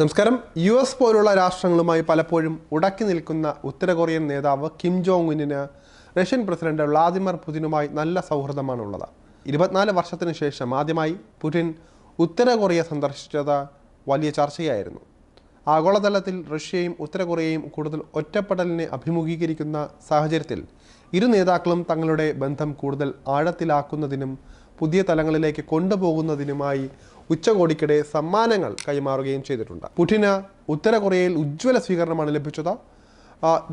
നമസ്കാരം. U S പോലുള്ള രാഷ്ട്രങ്ങളുമായി പലപ്പോഴും ഉടക്കി നിൽക്കുന്ന ഉത്തര കൊറിയൻ നേതാവ് കിം ജോങ് ഉന്നിന് റഷ്യൻ പ്രസിഡന്റ് വ്ളാദിമിർ പുതിനുമായി നല്ല സൗഹൃദമാണുള്ളത്. ഇരുപത്തിനാല് വർഷത്തിന് ശേഷം ആദ്യമായി പുടിൻ ഉത്തര കൊറിയ സന്ദർശിച്ചത് വലിയ ചർച്ചയായിരുന്നു. ആഗോളതലത്തിൽ റഷ്യയും ഉത്തര കൊറിയയും കൂടുതൽ ഒറ്റപ്പെടലിനെ അഭിമുഖീകരിക്കുന്ന സാഹചര്യത്തിൽ ഇരു നേതാക്കളും തങ്ങളുടെ ബന്ധം കൂടുതൽ ആഴത്തിലാക്കുന്നതിനും പുതിയ തലങ്ങളിലേക്ക് കൊണ്ടുപോകുന്നതിനുമായി ഉച്ചകോടിക്കിടെ സമ്മാനങ്ങൾ കൈമാറുകയും ചെയ്തിട്ടുണ്ട്. പുടിന് ഉത്തര കൊറിയയിൽ ഉജ്ജ്വല സ്വീകരണമാണ് ലഭിച്ചത്.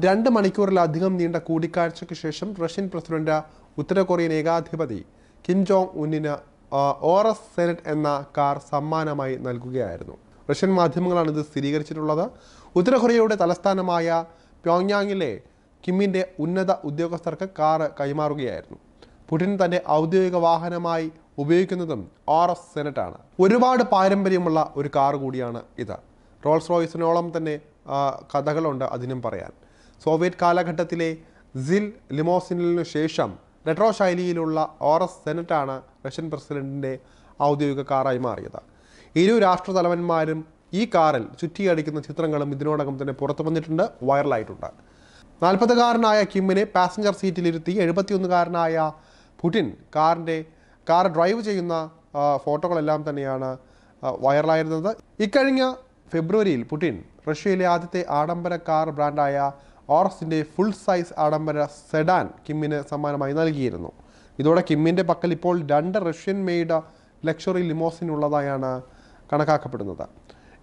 രണ്ട് മണിക്കൂറിലധികം നീണ്ട കൂടിക്കാഴ്ചയ്ക്ക് ശേഷം റഷ്യൻ പ്രസിഡന്റ് ഉത്തര കൊറിയൻ ഏകാധിപതി കിം ജോങ് ഉന്നിന് ഓറസ് സെനറ്റ് എന്ന കാർ സമ്മാനമായി നൽകുകയായിരുന്നു. റഷ്യൻ മാധ്യമങ്ങളാണ് ഇത് സ്ഥിരീകരിച്ചിട്ടുള്ളത്. ഉത്തര കൊറിയയുടെ തലസ്ഥാനമായ പ്യോങ്യാങ്ങിലെ കിമ്മിന്റെ ഉന്നത ഉദ്യോഗസ്ഥർക്ക് കാറ് കൈമാറുകയായിരുന്നു. പുടിൻ തന്റെ ഔദ്യോഗിക വാഹനമായി ഉപയോഗിക്കുന്നതും ആർ എസ് സെനറ്റാണ്. ഒരുപാട് പാരമ്പര്യമുള്ള ഒരു കാർ കൂടിയാണ് ഇത്. റോൾസ് റോയ്സിനോളം തന്നെ കഥകളുണ്ട് അതിനും പറയാൻ. സോവിയറ്റ് കാലഘട്ടത്തിലെ സിൽ ലിമോസിനു ശേഷം റെട്രോ ശൈലിയിലുള്ള ഓർ എസ് സെനറ്റാണ് റഷ്യൻ പ്രസിഡന്റിന്റെ ഔദ്യോഗിക കാറായി മാറിയത്. ഇരു രാഷ്ട്രതലവന്മാരും ഈ കാറിൽ ചുറ്റിയടിക്കുന്ന ചിത്രങ്ങളും ഇതിനോടകം തന്നെ പുറത്തു വന്നിട്ടുണ്ട് വൈറലായിട്ടുണ്ട്. നാൽപ്പതുകാരനായ കിമ്മിനെ പാസഞ്ചർ സീറ്റിലിരുത്തി എഴുപത്തിയൊന്നുകാരനായ പുടിൻ കാറിന്റെ കാർ ഡ്രൈവ് ചെയ്യുന്ന ഫോട്ടോകളെല്ലാം തന്നെയാണ് വൈറലായിരുന്നത്. ഇക്കഴിഞ്ഞ ഫെബ്രുവരിയിൽ പുടിൻ റഷ്യയിലെ ആദ്യത്തെ ആഡംബര കാർ ബ്രാൻഡായ ഓറസിന്റെ ഫുൾ സൈസ് ആഡംബര സെഡാൻ കിമ്മിന് സമ്മാനമായി നൽകിയിരുന്നു. ഇതോടെ കിമ്മിന്റെ പക്കൽ ഇപ്പോൾ രണ്ട് റഷ്യൻ മെയ്ഡ് ലക്ഷറി ലിമോസിൻ ഉള്ളതായാണ് കണക്കാക്കപ്പെടുന്നത്.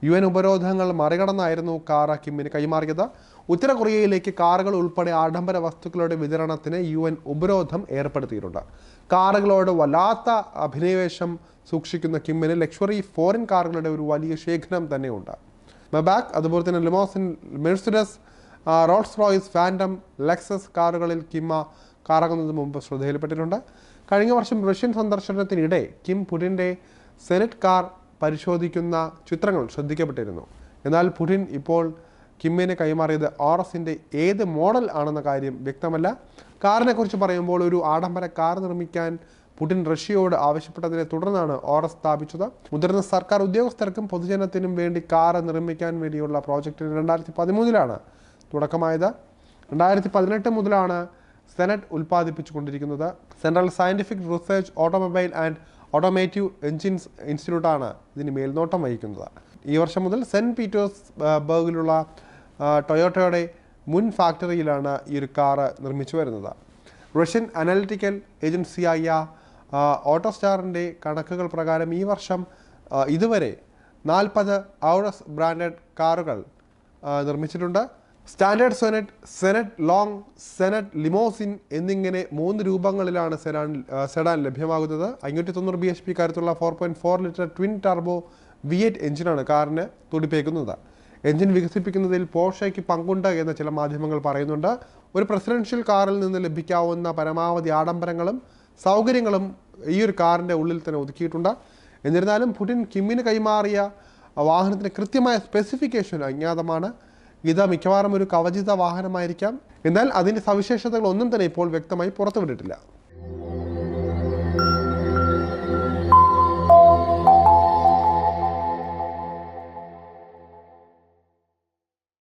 യു എൻ ഉപരോധങ്ങൾ മറികടന്നായിരുന്നു കാർ കിമ്മിന് കൈമാറിയത്. ഉത്തര കൊറിയയിലേക്ക് കാറുകൾ ഉൾപ്പെടെ ആഡംബര വസ്തുക്കളുടെ വിതരണത്തിന് യു എൻ ഉപരോധം ഏർപ്പെടുത്തിയിട്ടുണ്ട്. കാറുകളോട് വല്ലാത്ത അഭിനിവേശം സൂക്ഷിക്കുന്ന കിമ്മിന് ലക്ഷറി ഫോറിൻ കാറുകളുടെ ഒരു വലിയ ശേഖരം തന്നെയുണ്ട്. മെബാക്ക് അതുപോലെ തന്നെ limousine Mercedes Rolls Royce Phantom Lexus കാറുകളിൽ കിമ്മ കറങ്ങുന്നതിന് മുമ്പ് ശ്രദ്ധയിൽപ്പെട്ടിട്ടുണ്ട്. കഴിഞ്ഞ വർഷം റഷ്യൻ സന്ദർശനത്തിനിടെ കിം പുടിന്റെ സെനറ്റ് കാർ പരിശോധിക്കുന്ന ചിത്രങ്ങൾ ശ്രദ്ധിക്കപ്പെട്ടിരുന്നു. എന്നാൽ പുടിൻ ഇപ്പോൾ കിമ്മിനെ കൈമാറിയത് ആർ എസിന്റെ ഏത് മോഡൽ ആണെന്ന കാര്യം വ്യക്തമല്ല. കാറിനെക്കുറിച്ച് പറയുമ്പോൾ ഒരു ആഡംബര കാർ നിർമ്മിക്കാൻ പുടിൻ റഷ്യയോട് ആവശ്യപ്പെട്ടതിനെ തുടർന്നാണ് ഓർ എസ് സ്ഥാപിച്ചത്. മുതിർന്ന സർക്കാർ ഉദ്യോഗസ്ഥർക്കും പൊതുജനത്തിനും വേണ്ടി കാർ നിർമ്മിക്കാൻ വേണ്ടിയുള്ള പ്രോജക്റ്റിന് രണ്ടായിരത്തി പതിമൂന്നിലാണ് തുടക്കമായത്. രണ്ടായിരത്തി പതിനെട്ട് മുതലാണ് Senat ഉൽപ്പാദിപ്പിച്ചുകൊണ്ടിരിക്കുന്നത്. Central scientific research automobile and automotive engines ഇൻസ്റ്റിറ്റ്യൂട്ടാണ് ഇതിന് മേൽനോട്ടം വഹിക്കുന്നത്. ഈ വർഷം മുതൽ സെന്റ് പീറ്റേഴ്സ് ബർഗിലുള്ള ടൊയോട്ടയുടെ മുൻ ഫാക്ടറിയിലാണ് ഈ ഒരു കാറ് നിർമ്മിച്ചു വരുന്നത്. റഷ്യൻ അനലിറ്റിക്കൽ ഏജൻസിയായ ഓട്ടോസ്റ്റാറിന്റെ കണക്കുകൾ പ്രകാരം ഈ വർഷം ഇതുവരെ നാൽപ്പത് ഔറസ് ബ്രാൻഡഡ് കാറുകൾ നിർമ്മിച്ചിട്ടുണ്ട്. Standard Senat Senat long Senat limousine എന്നിങ്ങനെ മൂന്ന് രൂപങ്ങളിലാണ് സെഡാൻ സെഡാൻ ലഭ്യമാകുന്നത്. അഞ്ഞൂറ്റി തൊണ്ണൂറ് B H P കാര്യത്തിലുള്ള four point four litre twin turbo V eight എഞ്ചിനാണ് കാറിന് തുടിപ്പേക്കുന്നത്. എഞ്ചിൻ വികസിപ്പിക്കുന്നതിൽ പോഷയ്ക്ക് പങ്കുണ്ട് എന്ന് ചില മാധ്യമങ്ങൾ പറയുന്നുണ്ട്. ഒരു പ്രസിഡൻഷ്യൽ കാറിൽ നിന്ന് ലഭിക്കാവുന്ന പരമാവധി ആഡംബരങ്ങളും സൗകര്യങ്ങളും ഈ ഒരു കാറിന്റെ ഉള്ളിൽ തന്നെ ഒതുക്കിയിട്ടുണ്ട്. എന്നിരുന്നാലും പുടിൻ കിമ്മിന് കൈമാറിയ വാഹനത്തിന് കൃത്യമായ സ്പെസിഫിക്കേഷൻ അജ്ഞാതമാണ്. ഇത് മിക്കവാറും ഒരു കവചിത വാഹനമായിരിക്കാം. എന്നാൽ അതിന്റെ സവിശേഷതകൾ ഒന്നും തന്നെ ഇപ്പോൾ വ്യക്തമായി പുറത്തുവിട്ടിട്ടില്ല.